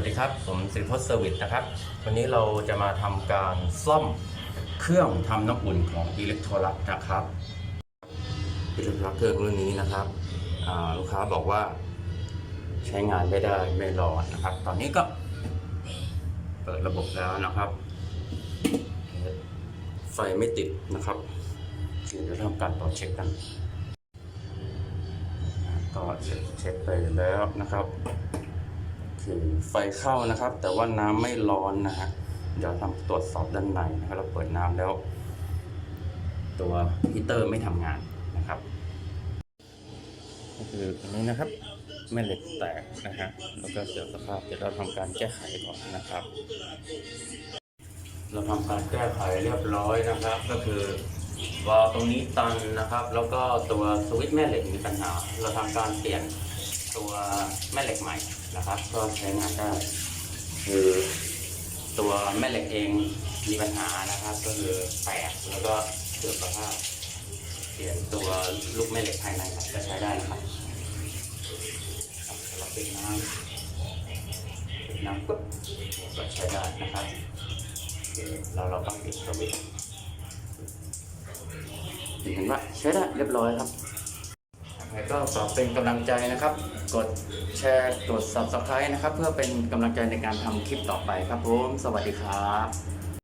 วัสดีครับ ผมสิริพจน์เซอร์วิสนะครับ วันนี้เราจะมาทำการซ่อมเครื่องทำน้ำอุ่นของอิเล็กโทรลักนะครับอิเล็กโทรลักเครื่องรุ่นนี้นะครับลูกค้าบอกว่าใช้งานไม่ได้ไม่รอดนะครับ ตอนนี้ก็เปิดระบบแล้วนะครับ ไฟไม่ติดนะครับเดี๋ยวจะทำการต่อเช็คกันก็เช็คไปแล้วนะครับ ไฟเข้านะครับ แต่ว่าน้ำไม่ร้อนนะฮะเดี๋ยวทำตรวจสอบด้านในนะครับเราเปิดน้ำแล้ว ตัวฮีเตอร์ไม่ทำงานนะครับก็คืออันนี้นะครับแม่เหล็กแตกนะฮะแล้วก็เสียสภาพเดี๋ยวเราทำการแก้ไขก่อนนะครับ เราทำการแก้ไขเรียบร้อยนะครับ ก็คือวาล์วตรงนี้ตันนะครับ แล้วก็ตัวสวิตช์แม่เหล็กมีปัญหา เราทำการเปลี่ยน ตัวแม่เหล็กใหม่นะครับ ก็ใช้งานได้คือตัวแม่เหล็กเองมีปัญหานะครับ ก็คือแตกแล้วก็เสื่อมสภาพเปลี่ยนตัวลูกแม่เหล็กภายในครับจะใช้ได้นะครับครับเราปิดน้ำปิดน้ำปุ๊บก็ใช้ได้นะครับเราเราต้องปิดสวิตช์เห็นว่าใช้ได้เรียบร้อยครับ ก็ฝากเป็นกำลังใจนะครับ กดแชร์กด subscribe นะครับ เพื่อเป็นกำลังใจในการทำคลิปต่อไปครับผม สวัสดีครับ